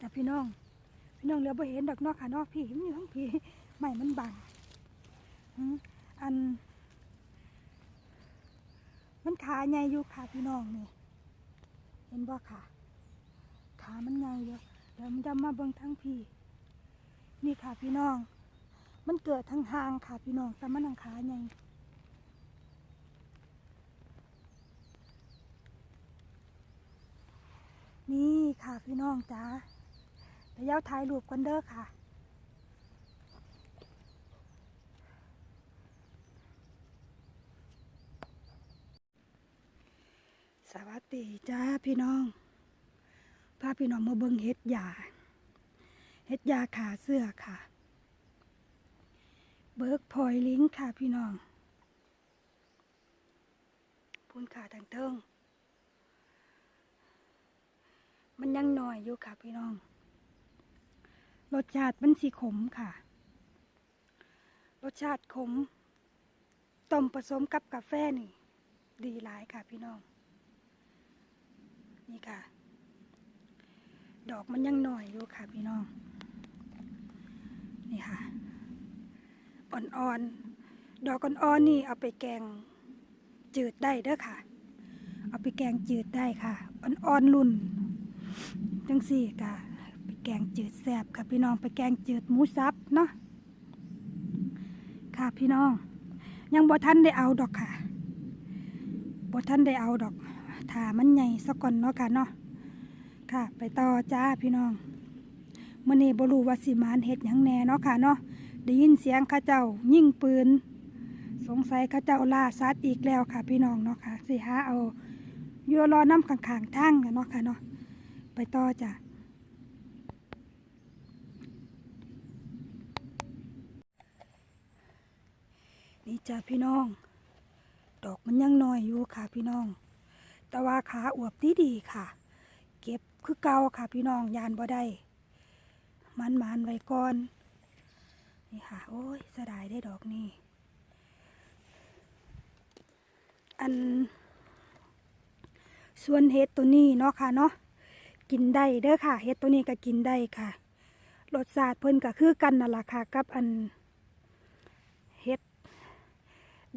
แต่พี่น้อง พี่น้องเหลือบ่เห็นดอกนอกค่ะนอกพี่มันอยู่ทั้งพี่ใหม่มันบังอัน มันขาใหญ่อยู่ค่ะพี่น้องนี่ เห็นบ่ค่ะ ขามันใหญ่อยู่เดี๋ยวมันจะมาเบิ่งทั้งพี่ นี่ค่ะพี่น้อง มันเกิดทางทางค่ะพี่น้อง แต่มันทางขาใหญ่นี่ค่ะพี่น้องจ้า เดี๋ยวเย้าถ่ายรูปกันเด้อค่ะ สวัสดีจ้าพี่น้องพาพี่น้องมาเบิ่งเฮ็ดยา เฮ็ดยาขาเสื้อค่ะ เบิกพอยลิงค่ะพี่น้องพูนขาทางเทิงมันยังหน่อยอยู่ค่ะพี่น้อง รสชาติมันสีขมค่ะ รสชาติขม ต้มผสมกับกาแฟนี่ ดีหลายค่ะพี่น้อง นี่ค่ะ ดอกมันยังหน่อยอยู่ค่ะพี่น้อง นี่ค่ะ อ่อนๆ ดอกอ่อนๆนี่เอาไปแกงจืดได้เด้อค่ะ เอาไปแกงจืดได้ค่ะ อ่อนๆรุ่น จังสี่ค่ะ ไปแกงจืดแซบค่ะพี่น้องไปแกงจืดหมูสับเนาะค่ะพี่น้อง ยังบ่ทันได้เอาดอกค่ะบ่ทันได้เอาดอกถามันใหญ่สักก่อนเนาะค่ะเนาะค่ะ ไปต่อจ้าพี่น้องมื่อนี้บ่รู้ว่าสิมานเฮ็ดหยังแหน่เนาะค่ะเนาะได้ยินเสียงข้าเจ้ายิงปืน สงสัยข้าเจ้าล่าสัตว์อีกแล้วค่ะ พี่น้องเนาะค่ะสิหาเอายู่รอน้ำข้างๆทางเนาะค่ะเนาะไปต่อจ้ะ นี่จ้ะพี่น้อง ดอกมันยังน้อยอยู่ค่ะพี่น้อง แต่ว่าขาอวบดีดีๆค่ะ เก็บคือเก่าค่ะพี่น้องยานบ่ได้มันมันไว้ก่อน นี่ค่ะ โอ้ยเสียดายได้ดอกนี้อัน ส่วนเห็ดตัวนี้เนาะค่ะเนาะกินได้เด้อค่ะเห็ดตัวนี้ก็กินได้ค่ะรสชาติเพิ่นก็คือกันนั่นล่ะค่ะ กับอัน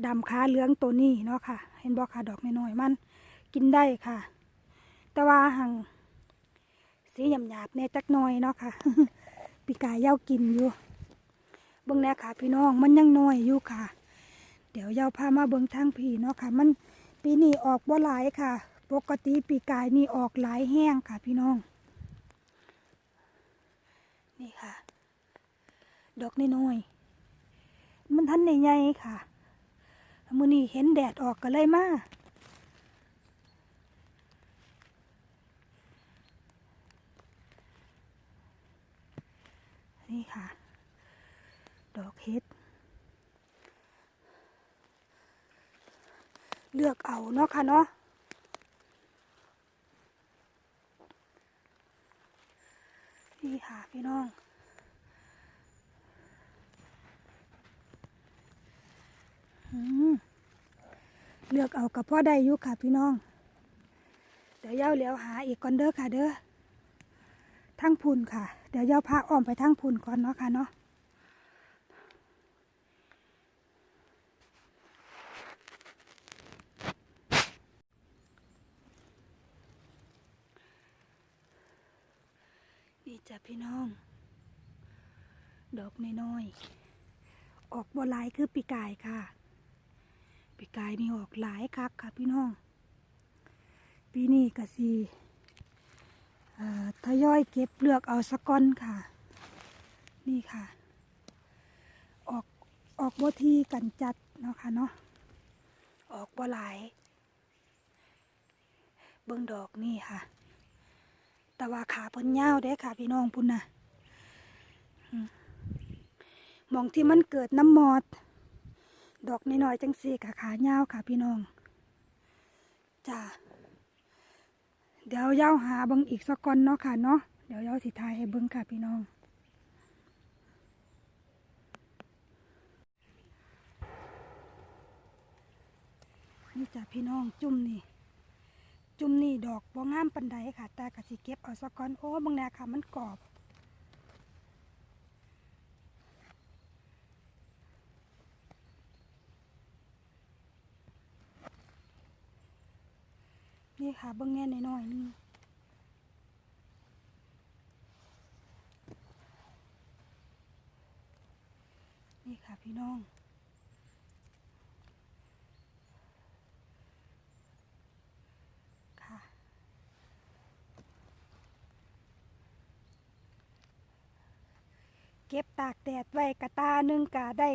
ดำขาเหลืองตัวนี้เนาะค่ะ เห็นบอกค่ะดอกน้อยๆมันกินได้ค่ะ แต่ว่าหังสีหยาบๆแน่จักหน่อยเนาะค่ะ ปีกายเย้ากินอยู่ เบิ่งแน่ค่ะ พี่น้องมันยังน้อยอยู่ค่ะ เดี๋ยวเย้าพามาเบิ่งทางพี่เนาะค่ะ มันปีนี้ออกบ่หลายค่ะ ปกติปีกายนี่ออกหลายแห้งค่ะ พี่น้อง นี่ค่ะ ดอกน้อยๆมันทันใหญ่ๆค่ะ มือนี้เห็นแดดออกก็เลยมานี่ค่ะ ดอกเห็ด เลือกเอาเนาะค่ะเนาะนี่ค่ะพี่น้อง อืม เลือกเอากับพ่อได้อยู่ค่ะพี่น้อง เดี๋ยวเย้าเหลียวหาอีกก่อนเด้อค่ะเด้อทั้งพุนค่ะ เดี๋ยวเย้าพาอ้อมไปทั้งพุนก่อนเนาะค่ะเนาะนี่จ้ะพี่น้อง ดอกน้อยๆออกบ่หลายคือปีกายค่ะ ปีกายนี่ออกหลายคักค่ะพี่น้อง ปีนี้ก็สีทยอยเก็บเลือกเอาสะก้อนค่ะ นี่ค่ะ ออกออกบ่ทีกันจัดเนาะค่ะเนาะออกบ่หลาย เบิ่งดอกนี่ค่ะ แต่ว่าขาเพิ่นยาวเด้ค่ะ พี่น้องพุ่นน่ะมองที่มันเกิดน้ำมอด ดอกน้อยๆจังสี่ค่ะขายาวค่ะพี่น้องจ้าเดี๋ยวย้าหาเบิ่งอีกสักก่อนเนาะค่ะเนาะเดี๋ยวย้าสิทายให้เบิ่งค่ะพี่น้อง นี่จ้ะพี่น้องจุ่มนี่ จุ่มนี่ดอกบ่งามปันใดค่ะ แต่กสิเก็บเอาซะก่อนโอ้บางแนค่ะมันกรอบ นี่ค่ะเบิ่งแน่น้อยๆนึงนี่ค่ะพี่น้องค่ะเก็บตากแดดไว้กระตาหนึ่งกะได้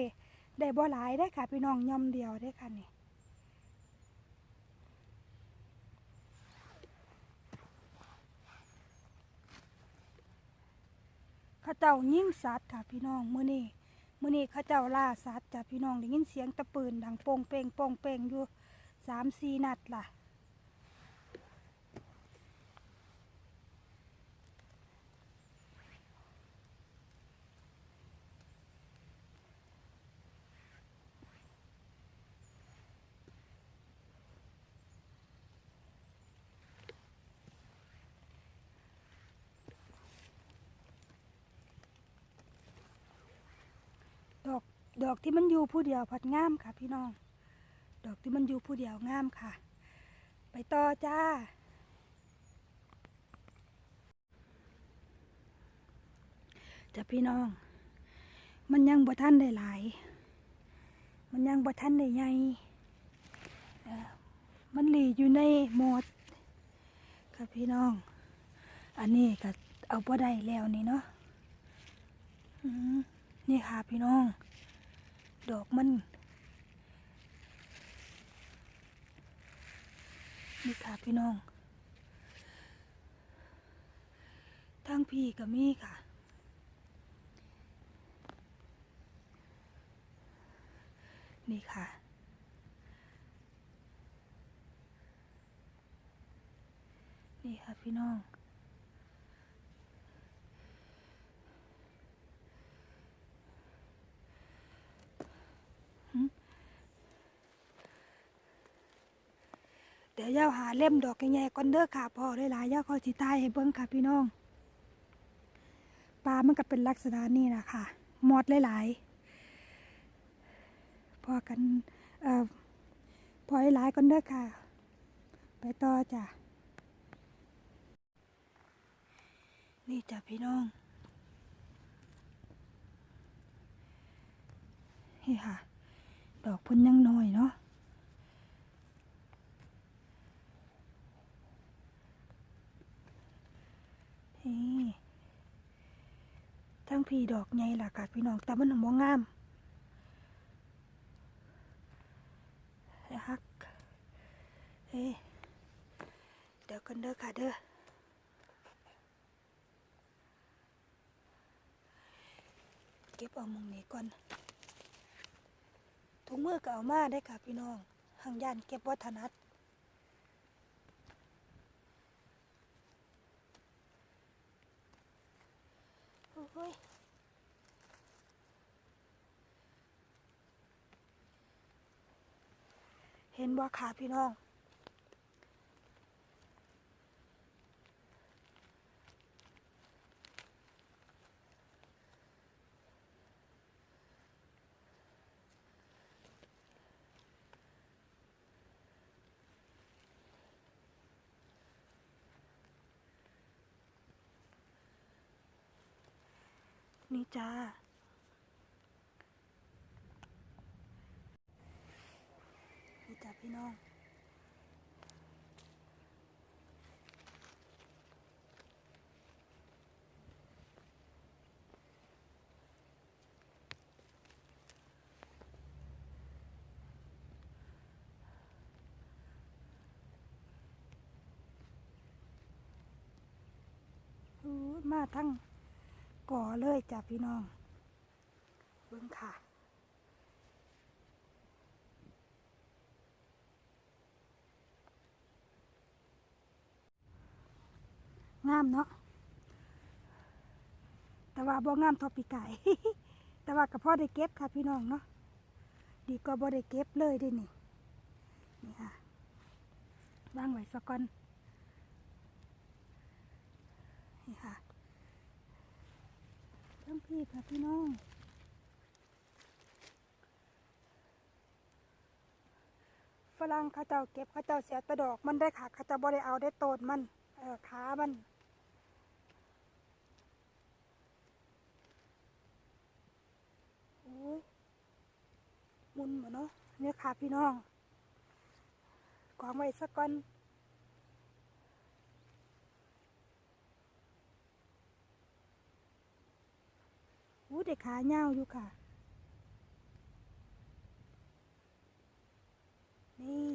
ได้บ่หลายได้ค่ะ พี่น้องย่อมเดียวได้ค่ะนี่ ข้าเจ้ายิ่งสัตว์ค่ะพี่น้องมื้อนี้มื้อนี้ข้าเจ้าล่าสัตว์จ้ะพี่น้องได้ยินเสียงตะปืนดังโป่งเป่งโป่งเป่งอยู่สามสี่นัดล่ะ ด อกดอกที่มันอยู่ผู้เดียวผัดงามค่ะ พี่น้อง ดอกที่มันอยู่ผู้เดียวงามค่ะ ไปต่อจ้า จะพี่น้อง มันยังบ่ทันได้หลาย มันยังบ่ทันได้ใหญ่เอ่มันหลีอยู่ในหมดค่ะพี่น้อง อันนี้ก็เอาบ่ได้แล้วนี่เนาะนี่ค่ะพี่น้อง ดอกมัน นี่ค่ะพี่น้อง ทั้งพี่กับมี่ค่ะ นี่ค่ะนี่ค่ะพี่น้อง ดี๋ยวย่าหาเล่มดอกใหญ่ๆก่อนเด้อค่ะพอได้หลายๆย่าคอยสิตายให้เบิ่งค่ะพี่น้องปลามันก็เป็นลักษณะนี้นะค่ะมอดหลายๆพอกันเอ่อพอหลายๆก่อนเด้อค่ะ ไปต่อจ้ะนี่จ้ะพี่น้องนี่ค่ะ ดอกพุ่นยังน้อยเนาะ นี่ทั้ง พี่ดอกใหญ่ล่ะค่ะพี่น้อง แต่มันหมองงามฮักเฮ้เดี๋ยวกันเด้อค่ะเด้อเก็บเอามงนี้ก่อนถุงมือก็เอามาได้ค่ะพี่น้องหางยันเก็บวัฒนัด โอ้ยเห็นบ่ขาพี่น้อง นี่จ้า นี่จ้าพี่น้องหูมาทั้ง ก่อเลยจ้ะพี่น้อง เบิ้งค่ะ งามเนาะ แต่ว่าบ่งามทอปีไก่ แต่ว่ากับพ่อได้เก็บค่ะพี่น้องเนาะ ดีก็บ่ได้เก็บเลยด้วยนี่ นี่ค่ะวางไว้สักก่อน นี่ค่ะ พี่ค่ะพี่น้อง ฝรั่งเขาเจ้าเก็บเขาเจ้าเสียตะดอกมันได้ค่ะเขาเจ้าบ่ได้เอาได้โตนมัน เออขามันโอ้ยมุนบ่เนาะเนี่ยค่ะพี่น้องกองไว้สักก่อน อู้เด็กขาเหี่ยวอยู่ค่ะ นี่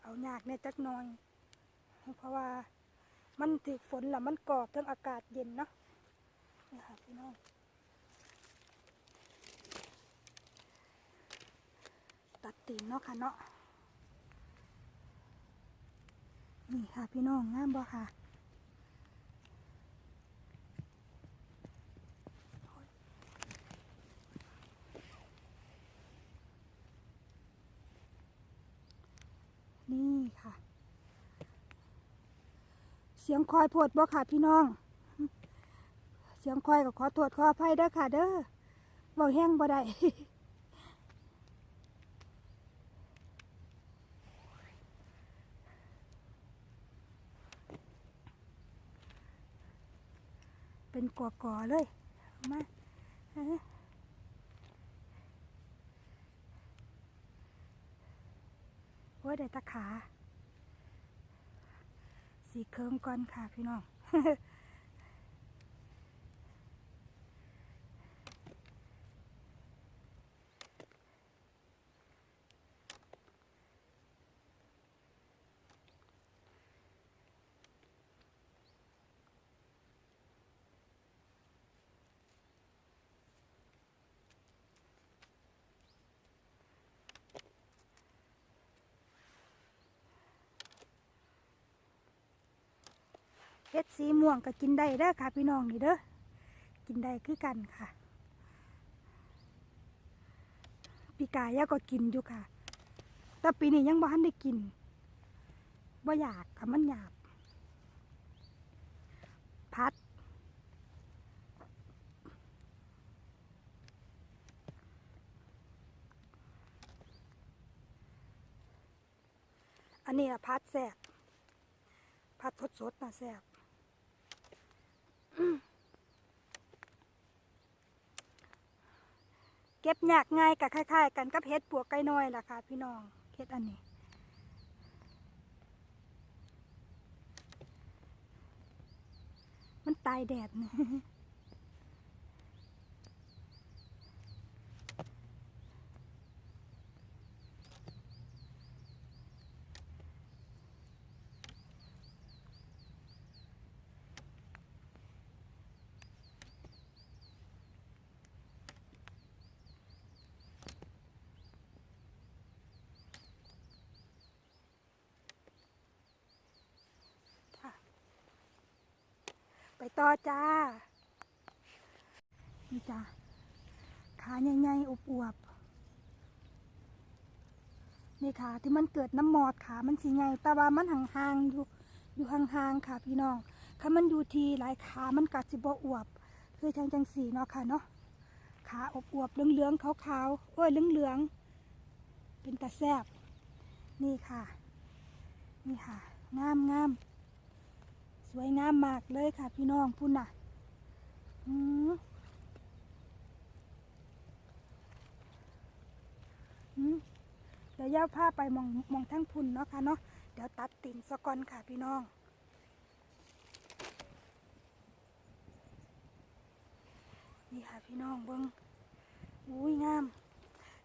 เอาหยากเนี่ยจักน่อย เพราะว่ามันถึกฝนแล้วมันกรอบทั้งอากาศเย็นเนาะนี่ค่ะพี่น้องตัดตีนเนาะค่ะเนาะ นี่ค่ะพี่น้องงามบ่ค่ะนี่ค่ะ เสียงคอยโพดบ่ค่ะพี่น้อง เสียงคอยก็ขอตรวจขออภัยเด้อค่ะ เด้อบาแห้งบ่ได้ เป็นก่อๆเลยมาโอ้ยได้ตะขา สีเคิมก่อนค่ะพี่น้อง เฮ็ดสีม่วงก็กินได้เด้อค่ะ พี่น้องนี่เด้อกินได้คือกันค่ะปีกายย่าก็กินอยู่ค่ะ แต่ปีนี้ยังบ่ทันได้กินบ่อยากค่ะมันหยาบพัด อันนี้อะพัดแซ่บพัดสดๆนะแซ่บ เก็บยากง่ายกับคล้ายๆ กันกับเห็ดปวกไก่น้อยล่ะค่ะ พี่น้องเห็ดอันนี้มันตายแดดนะค่ย ต่อจ้า นี่จ้าขาใหญ่ๆอวบๆนี่ขาที่มันเกิดน้ำหมอดขามันสีใหญ่แต่ว่ามันห่างๆอยู่อยู่ห่างๆค่ะ พี่น้องถ้ามันอยู่ทีหลายขามันกัดสิบอวบ คือทางจังสีเนาะค่ะเนาะขาอวบเหลืองๆขาวๆโอ้ยเหลืองๆเป็นตาแซบนี่ค่ะ นี่ค่ะงามงาม วยงามมากเลยค่ะ พี่น้องพุ่นน่ะเดี๋ยวย่าผ้าไปมองมองทั้งพุ่นเนาะค่ะเนาะเดี๋ยวตัดติ่นสะก่อนค่ะพี่น้องนี่ค่ะพี่น้องเบิ้งอุ้ยงาม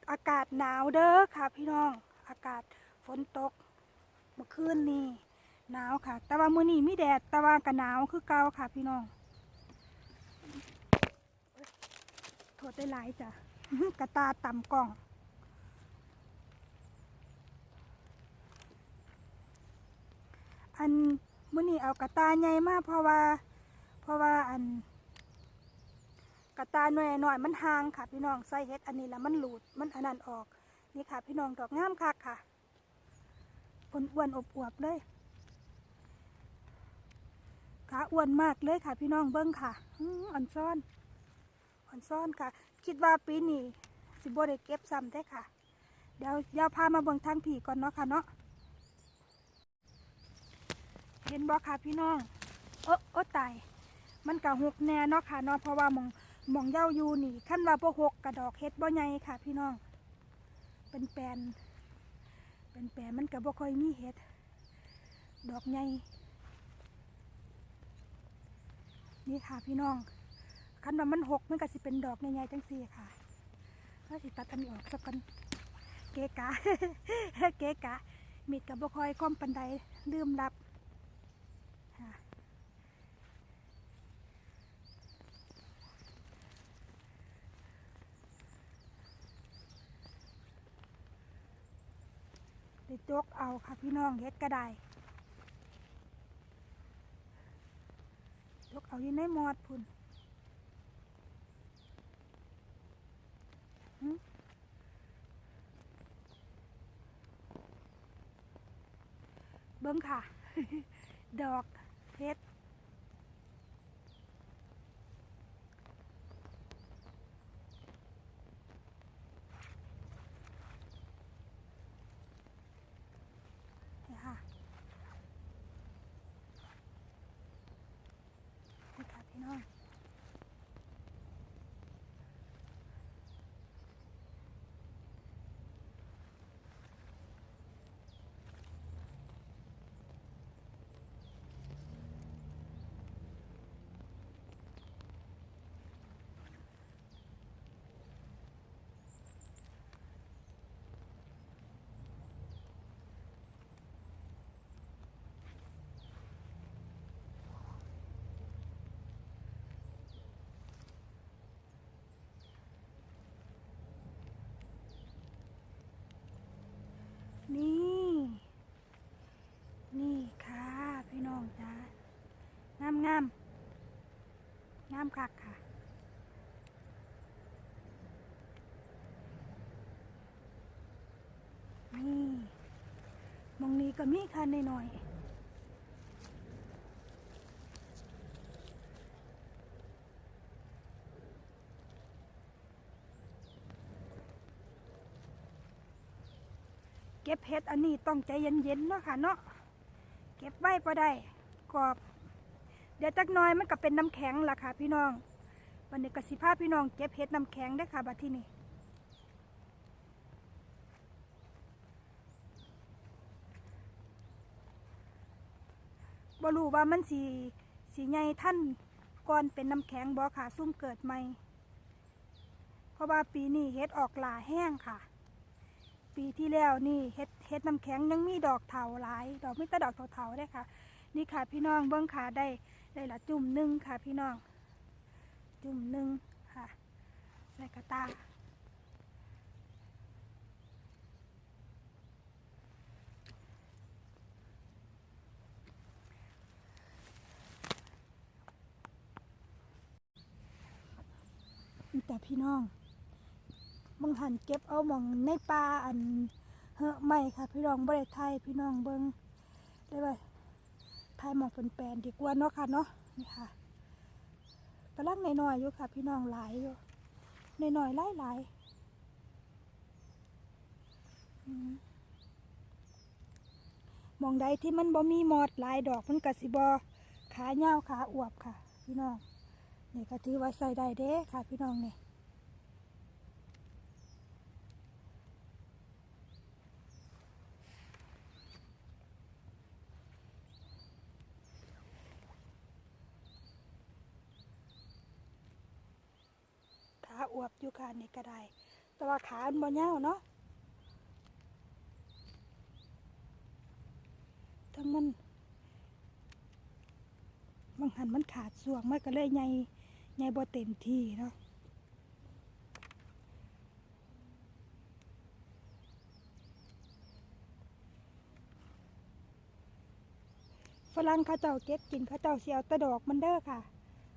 อากาศหนาวเด้อค่ะพี่น้อง อากาศฝนตกเมื่อคืนนี่ หนาวค่ะ แต่ว่ามื้อนี้มีแดด แต่ว่าก็หนาวคือเก่าค่ะพี่น้องเอ้ยโทษได้หลายจ้ะกระตาต่ำกล่อง อันมื้อนี้เอากระตาใหญ่มากเพราะว่า เพราะว่าอันกระตาหน่อยหน่อยมันห่างค่ะ พี่น้องใส่เฮ็ดอันนี้แล้วมันหลุดมันอันนั้นออก นี่ค่ะ พี่น้องดอกงามคักค่ะอ้วนๆอบอวบเลย ขาอ้วนมากเลยค่ะ พี่น้องเบิ้งค่ะอ่อนซ่อน อ่อนซ่อนค่ะ คิดว่าปีนี้สิบ่ได้เก็บซ้ำได้ค่ะ เดี๋ยวเดี๋ยวพามาเบิ่งทางผีก่อนเนาะค่ะเนาะเห็นบ่ค่ะพี่น้องเออเออตายมันกะหกแน่เนาะค่ะเนาะเพราะว่ามองมองเย้าอยู่นี่ขั้นว่าบ่หกกระดอกเฮ็ดบ่ใหญ่ค่ะ พี่น้อง เป็นแปนเป็นแปนมันก็บ่ค่อยมีเห็ดดอกใหญ่ นี่ค่ะพี่น้องคันว่ามันหกมันก็สิเป็นดอกใหญ่ๆจังซี่ค่ะก็สิตัดอันนี้ออกสักกันเกกะเกกะมีดกับบ่ค่อยคมปันใดลืมรับค่ะได้จกเอาค่ะพี่น้องเฮ็ดก็ได้ ลกเอาอยู่ในหมอดพุ่นเบิ้งค่ะ ดอกเพชรค่ะนี่ค่ะพี่น้อง นี่ นี่ค่ะพี่น้องจ้า งาม งามคักค่ะ นี่มองนี้ก็มีค่ะนหน่อยเก็บเห็ดอันนี้ต้องใจเย็นๆเนาะค่ะเนาะเก็บไว้พอได้กรอบ เดี๋ยวจักน้อยมันก็เป็นน้ำแข็งล่ะค่ะ พี่น้องวันนี้กสิภาพพี่น้องเก็บเห็ดน้ำแข็งได้ค่ะบัดที่นี่บ่รู้ว่ามันสีสีใหญ่ท่านก่อนเป็นน้ำแข็งบ่ค่ะซุ่มเกิดใหม่ เพราะว่าปีนี้เฮ็ดออกหลาแห้งค่ะ ปีที่แล้วนี่เฮ็ดเฮ็ดน้ำแข็งยังมีดอกเถาหลาย ดอกไมีแต่ดอกเถาๆได้ค่ะ นี่ค่ะพี่น้องเบิ้องค่ะได้ ได้ละจุ่มหนึ่งค่ะพี่น้อง จุ่มหนึ่งค่ะ ใส่กระตาแต่พี่น้องบางหันเก็บเอาหมองในป่าอันเฮอะไม่ค่ะ พี่น้องบ่ได้ไทยพี่น้องเบิงได้ไหม ไทยมองเป็นแปลนดีกว่าเนาะค่ะเนาะนี่ค่ะกำลังน้อยๆอยู่ค่ะ พี่น้องหลายอยู่น้อยๆหลายหลายๆมองใดที่มันบ่มีหมอดหลายดอกมันกระสิบอขาเงาวขาอวบค่ะ พี่น้องนี่ก็ถือว่าใส่ได้เด้ค่ะ พี่น้องนี่ วบอยู่ค่ะนี่ก็ได้ แต่ว่าขามันบ่ยาวเนาะทั้งมันบางหันมันขาดส่วงมันก็เลยใหญ่ใหญ่บ่เต็มที่เนาะฝรั่งเขาเจ้าเก็บกินเขาเจ้าเสียวตะดอกมันเด้อค่ะ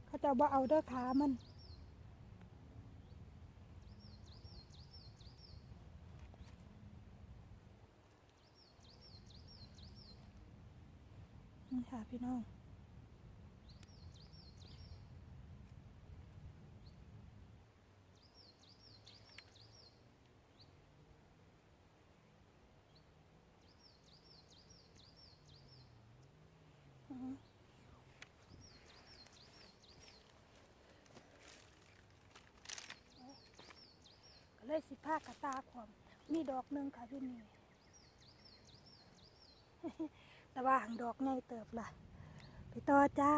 เขาเจ้าบ่เอาเด้อขามัน นี่ค่ะพี่น้องอืมก็เลยสิผ้ากระตาความมีดอกหนึ่งค่ะที่นี่ แต่ว่าหางดอกไงเติบล่ะ ไปต่อจ้า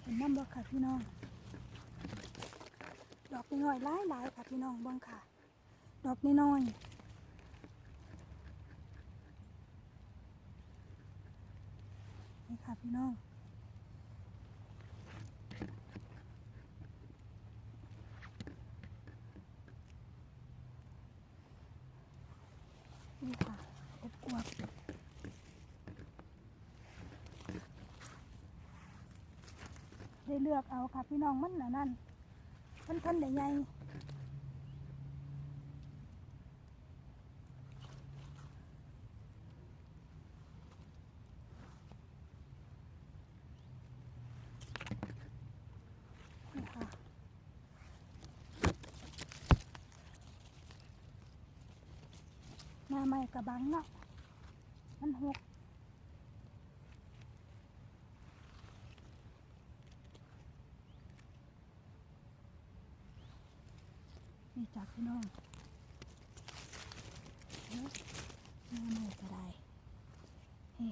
เห็นน้ำบ่ค่ะพี่น้อง ดอกน้อยหลายหลายค่ะพี่น้องบ้างค่ะ ดอกน้อยนี่ค่ะพี่น้อง นี่ค่ะอบอวบได้ เลือกเอาค่ะพี่น้องมันน่ะนั่นมันทนใหญ่นี่ค่ะหน้าใหม่กระบังเนาะมันหก จากพี่น้องเอ๊ะแม่มือก็ได้เฮ้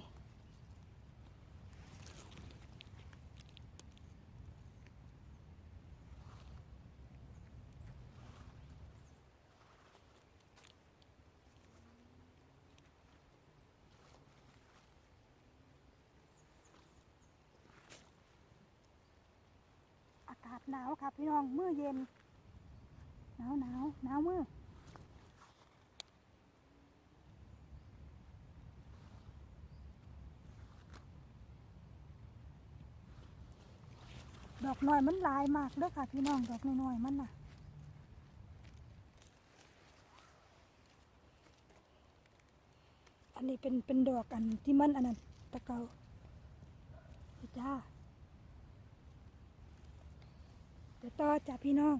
อากาศหนาวค่ะพี่น้องเมื้อเย็น หนาวหนาวหนาวมือดอกน้อยมันลายมากเด้อค่ะพี่น้องดอกน้อยๆมันน่ะอันนี้เป็นเป็นดอกอันที่มันอันนั้นตะเกาจ้าเดี๋ยวต่อจ้าพี่น้อง